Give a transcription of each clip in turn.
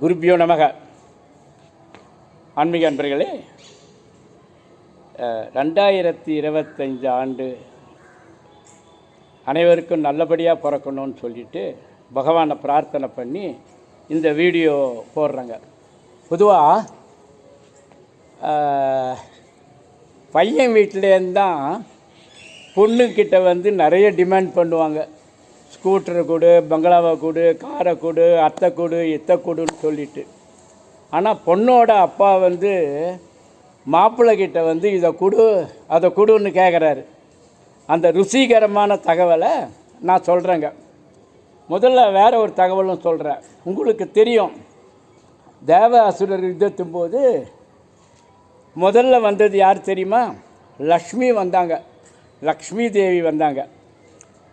குருபியோ நமக. ஆன்மீக அன்பர்களே ரெண்டாயிரத்தி இருபத்தஞ்சு ஆண்டு அனைவருக்கும் நல்லபடியாக பிறக்கணும்னு சொல்லிட்டு பகவானை பிரார்த்தனை பண்ணி இந்த வீடியோ போடுறேங்க. பொதுவாக பையன் வீட்டிலேருந்து தான் பொண்ணுக்கிட்ட வந்து நிறைய டிமாண்ட் பண்ணுவாங்க. ஸ்கூட்டரை கொடு பங்களாவை கொடு காரை கொடு அத்தை கொடு இத்தை கொடுன்னு சொல்லிட்டு. ஆனால் பொண்ணோட அப்பா வந்து மாப்பிள்ளைகிட்ட வந்து இதை கொடு அதை கொடுன்னு கேட்குறாரு அந்த ருசிகரமான தகவலை நான் சொல்கிறேங்க முதல்ல வேற ஒரு தகவலும் சொல்கிறேன் உங்களுக்கு தெரியும் தேவ அசுரர் யுத்தத்தும் போது முதல்ல வந்தது யார் தெரியுமா? லக்ஷ்மி வந்தாங்க. லக்ஷ்மி தேவி வந்தாங்க.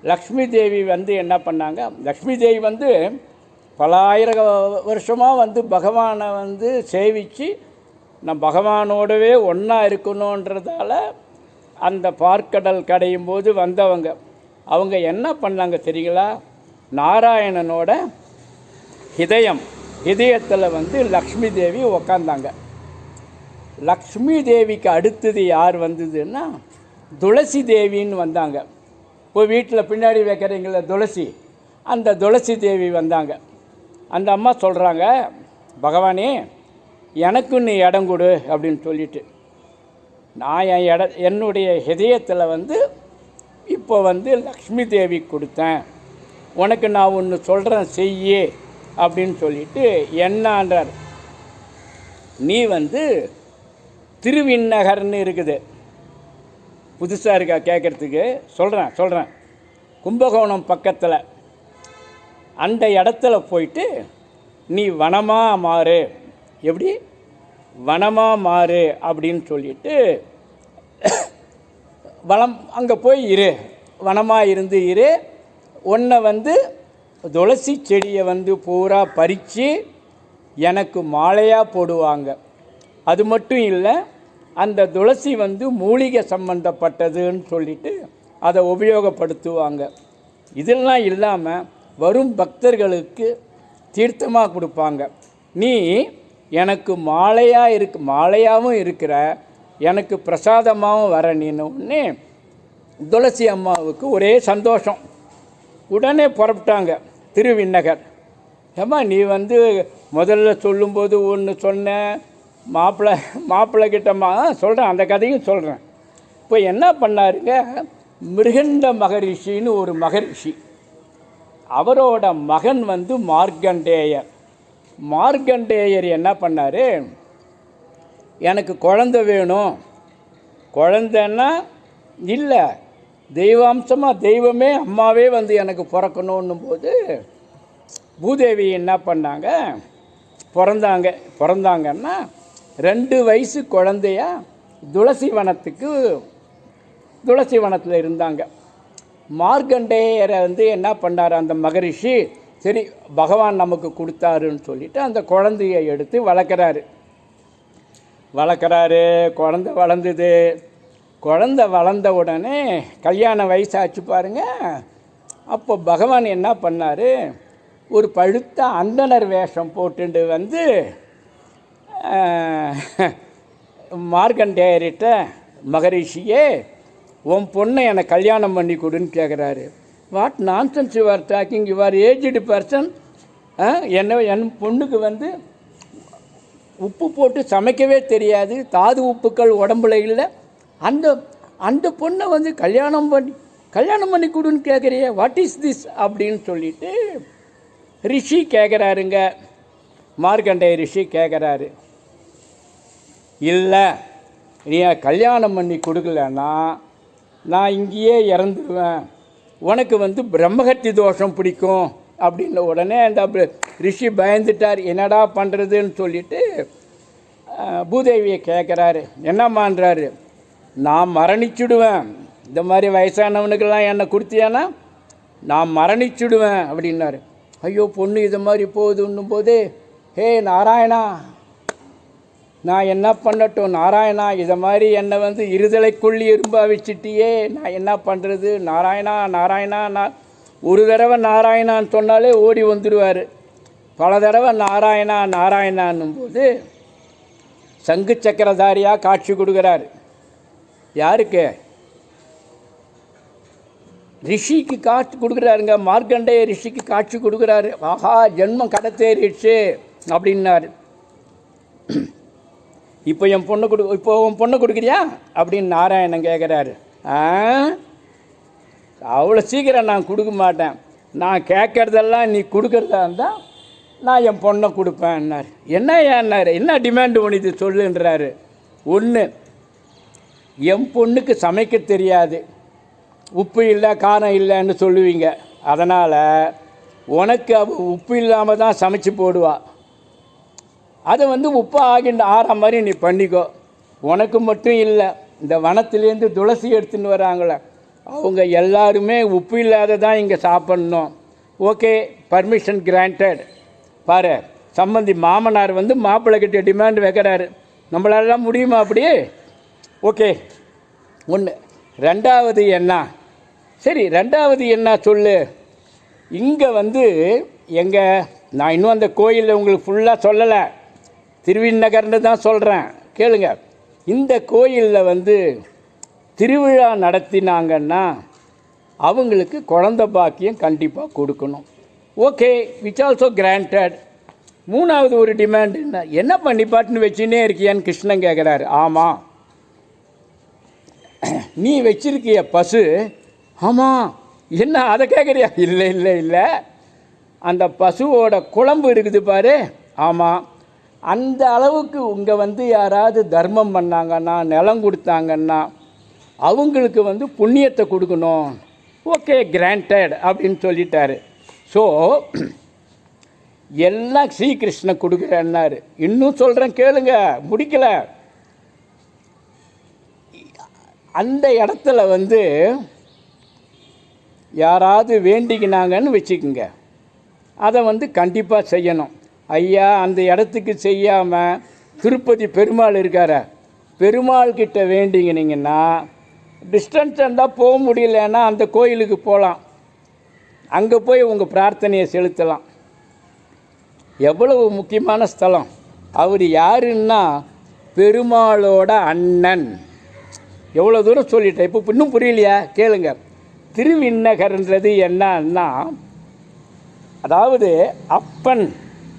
லக்ஷ்மி தேவி வந்து என்ன பண்ணாங்க? லக்ஷ்மி தேவி வந்து பல ஆயிரம் வருஷமாக வந்து பகவானை வந்து சேவித்து நம் பகவானோடவே ஒன்றா இருக்கணுன்றதால அந்த பார்க்கடல் கடையும் போது வந்தவங்க. அவங்க என்ன பண்ணாங்க தெரியுங்களா? நாராயணனோட இதயம் இதயத்தில் வந்து லக்ஷ்மி தேவி உக்காந்தாங்க. லக்ஷ்மி தேவிக்கு அடுத்தது யார் வந்ததுன்னா துளசி தேவின்னு வந்தாங்க. இப்போ வீட்டில் பின்னாடி வைக்கிறீங்கள துளசி. அந்த துளசி தேவி வந்தாங்க. அந்த அம்மா சொல்கிறாங்க பகவானே எனக்கும் நீ இடம் கொடு அப்படின்னு சொல்லிட்டு. நான் என் இட என்னுடைய ஹிதயத்தில் வந்து இப்போ வந்து லக்ஷ்மி தேவி கொடுத்தேன். உனக்கு நான் ஒன்று சொல்கிறேன் செய்யி அப்படின்னு சொல்லிட்டு என்னான்றார். நீ வந்து திருவிண்ணகர்னு இருக்குது. புதுசாக இருக்கா கேட்குறதுக்கு சொல்கிறேன் சொல்கிறேன் கும்பகோணம் பக்கத்தில் அந்த இடத்துல போயிட்டு நீ வனமாக மாறு. எப்படி? வனமாக மாறு அப்படின்னு சொல்லிட்டு வனம் அங்கே போய் இரு. வனமாக இருந்து இரு. உன்னை வந்து துளசி செடியை வந்து பூரா பறித்து எனக்கு மாலையாக போடுவாங்க. அது மட்டும் இல்லை அந்த துளசி வந்து மூலிகை சம்பந்தப்பட்டதுன்னு சொல்லிட்டு அதை உபயோகப்படுத்துவாங்க. இதெல்லாம் இல்லாமல் வரும் பக்தர்களுக்கு தீர்த்தமாக கொடுப்பாங்க. நீ எனக்கு மாலையாக இருக்கு மாலையாகவும் இருக்கிற எனக்கு பிரசாதமாகவும் வர நீன்னு உடனே துளசி அம்மாவுக்கு ஒரே சந்தோஷம். உடனே புறப்பட்டாங்க திருவிண்ணகர். ஏம்மா நீ வந்து முதல்ல சொல்லும்போது ஒன்று சொன்ன மாப்பிள்ளை மாப்பிள்ளை கிட்டம்மா சொல்கிறேன் அந்த கதையும் சொல்கிறேன் இப்போ என்ன பண்ணாருங்க? மிருகண்ட மகரிஷின்னு ஒரு மகரிஷி. அவரோட மகன் வந்து மார்க்கண்டேயர். மார்க்கண்டேயர் என்ன பண்ணார்? எனக்கு குழந்த வேணும். குழந்தைன்னா இல்லை தெய்வாம்சமாக தெய்வமே அம்மாவே வந்து எனக்கு பிறக்கணுன்னும் போது பூதேவி என்ன பண்ணாங்க? பிறந்தாங்க. பிறந்தாங்கன்னா ரெண்டு வயசு குழந்தைய துளசி வனத்துக்கு துளசி வனத்தில் இருந்தாங்க. மார்க்கண்டேயரை வந்து என்ன பண்ணார் அந்த மகரிஷி சரி பகவான் நமக்கு கொடுத்தாருன்னு சொல்லிட்டு அந்த குழந்தைய எடுத்து வளர்க்குறாரு. வளர்க்குறாரு குழந்த வளர்ந்தது. குழந்த வளர்ந்த உடனே கல்யாண வயசாச்சு பாருங்க. அப்போ பகவான் என்ன பண்ணார் ஒரு பழுத்த அந்தனர் வேஷம் போட்டுண்டு வந்து மார்க்கண்டேயர்கிட்ட மகரிஷியே உன் பொண்ணை எனக்கு கல்யாணம் பண்ணி கொடுன்னு கேட்குறாரு what nonsense you are talking you are aged person என்ன என் பொண்ணுக்கு வந்து உப்பு போட்டு சமைக்கவே தெரியாது. தாது உப்புக்கள் உடம்புல இல்லை. அந்த அந்த பொண்ணை வந்து கல்யாணம் பண்ணி கல்யாணம் பண்ணி கொடுன்னு கேட்குறியே வாட் இஸ் திஸ் அப்படின்னு சொல்லிட்டு ரிஷி கேட்குறாருங்க மார்க்கண்டேய ரிஷி கேட்குறாரு இல்லை. நீ கல்யாணம் பண்ணி கொடுக்கலன்னா நான் இங்கேயே இறந்துருவேன். உனக்கு வந்து பிரம்மகத்தி தோஷம் பிடிக்கும் அப்படின்ன உடனே அந்த ரிஷி பயந்துட்டார். என்னடா பண்ணுறதுன்னு சொல்லிட்டு பூதேவியை கேட்குறாரு என்னம்மான்றாரு நான் மரணிச்சுடுவேன். இந்த மாதிரி வயசானவனுக்கெல்லாம் என்னை கொடுத்தியானா? நான் மரணிச்சுடுவேன் அப்படின்னாரு. ஐயோ பொண்ணு இது மாதிரி போகுதுன்னும் போது. ஹே நாராயணா. நான் என்ன பண்ணட்டும்? நாராயணா இதை மாதிரி என்னை வந்து இருதலைக்குள்ளி இரும்பா வச்சுட்டியே நான் என்ன பண்ணுறது நாராயணா நாராயணா நான் ஒரு தடவை நாராயணான்னு சொன்னாலே ஓடி வந்துடுவார் பல தடவை நாராயணா நாராயணான்னும் போது சங்கு சக்கரதாரியாக காட்சி கொடுக்குறாரு. யாருக்கு? ரிஷிக்கு காட்சி கொடுக்குறாருங்க. மார்க்கண்டேய ரிஷிக்கு காட்சி கொடுக்குறாரு. ஆஹா ஜென்மம் கடத்தேறிடுச்சு அப்படின்னாரு. இப்போ என் பொண்ணு கொடு இப்போ உன் பொண்ணை கொடுக்குறியா? அப்படின்னு நாராயணன் கேட்குறாரு அவ்வளோ சீக்கிரம் நான் கொடுக்க மாட்டேன். நான் கேட்குறதெல்லாம் நீ கொடுக்குறதா இருந்தால் நான் என் பொண்ணை கொடுப்பேன்னார் என்ன ஏன்னார் என்ன டிமாண்டு உனது சொல்லுன்றாரு. ஒன்று என் பொண்ணுக்கு சமைக்க தெரியாது. உப்பு இல்லை காரம் இல்லைன்னு சொல்லுவீங்க. அதனால் உனக்கு அவ உப்பு இல்லாமல் தான் சமைச்சு போடுவாள் அதை வந்து உப்பு ஆகின்ற ஆற மாதிரி நீ பண்ணிக்கோ. உனக்கு மட்டும் இல்லை இந்த வனத்திலேருந்து துளசி எடுத்துன்னு வராங்களே அவங்க எல்லாருமே உப்பு இல்லாத தான் இங்கே சாப்பிட்ணும். ஓகே பர்மிஷன் கிராண்டட் பாரு சம்மந்தி மாமனார் வந்து மாப்பிள்ளை கிட்ட டிமாண்ட் வைக்கிறாரு. நம்மளாலாம் முடியுமா அப்படி ஓகே ஒன்று ரெண்டாவது என்ன? சரி ரெண்டாவது என்ன சொல்லு? இங்கே வந்து எங்கள் நான் இன்னும் அந்த கோயிலில் உங்களுக்கு ஃபுல்லாக சொல்லலை. திருவிநகர்னு தான் சொல்கிறேன் கேளுங்க. இந்த கோயிலில் வந்து திருவிழா நடத்தினாங்கன்னா அவங்களுக்கு குழந்த பாக்கியம் கண்டிப்பாக கொடுக்கணும். ஓகே விச் ஆல்சோ கிராண்டட் மூணாவது ஒரு டிமாண்ட் என்ன? என்ன பண்ணி பாட்டுன்னு வச்சுன்னே இருக்கியான்னு கிருஷ்ணன் கேட்குறாரு ஆமாம் நீ வச்சிருக்கிய பசு ஆமாம் என்ன அதை கேட்குறியா இல்லை இல்லை இல்லை. அந்த பசுவோட குழம்பு இருக்குது பாரு. ஆமாம் அந்த அளவுக்கு இங்கே வந்து யாராவது தர்மம் பண்ணாங்கன்னா நிலம் கொடுத்தாங்கன்னா அவங்களுக்கு வந்து புண்ணியத்தை கொடுக்கணும். ஓகே கிராண்டட் அப்படின்னு சொல்லிட்டாரு. ஸோ எல்லாம் ஸ்ரீகிருஷ்ணன் கொடுக்குறேன்னாரு. இன்னும் சொல்கிறேன் கேளுங்க முடிக்கல. அந்த இடத்துல வந்து யாராவது வேண்டிக்கினாங்கன்னு வச்சுக்கோங்க. அதை வந்து கண்டிப்பாக செய்யணும். ஐயா அந்த இடத்துக்கு செய்யாமல் திருப்பதி பெருமாள் இருக்கார பெருமாள் கிட்ட வேண்டிங்கினீங்கன்னா டிஸ்டன்ஸ் இருந்தால் போக முடியலன்னா அந்த கோயிலுக்கு போகலாம் அங்கே போய் உங்கள் பிரார்த்தனையை செலுத்தலாம். எவ்வளவு முக்கியமான ஸ்தலம். அவர் யாருன்னா பெருமாளோட அண்ணன். எவ்வளோ தூரம் சொல்லிட்டேன் இப்போ இன்னும் புரியலையா? கேளுங்க. திருவிண்ணகர்ன்றது என்னன்னா அதாவது அப்பன்.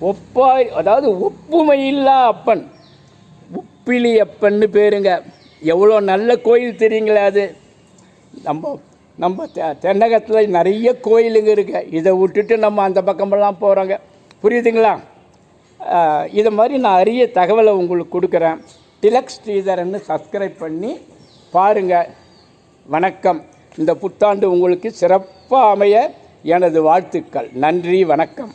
ஒப்பாய் அதாவது ஒப்புமையில்லா அப்பன். உப்பிலி அப்பன்னு பேருங்க. எவ்வளோ நல்ல கோயில் தெரியுங்களா அது. நம்ம நம்ம தெ தென்னகத்தில் நிறைய கோயிலுங்க இருக்கு. இதை விட்டுட்டு நம்ம அந்த பக்கமெல்லாம் போகிறோங்க புரியுதுங்களா? இதை மாதிரி நான் அரிய தகவலை உங்களுக்கு கொடுக்குறேன். டிலக் ஸ்ரீதரன்னு சப்ஸ்கிரைப் பண்ணி பாருங்கள் வணக்கம். இந்த புத்தாண்டு உங்களுக்கு சிறப்பாக அமைய எனது வாழ்த்துக்கள். நன்றி வணக்கம்.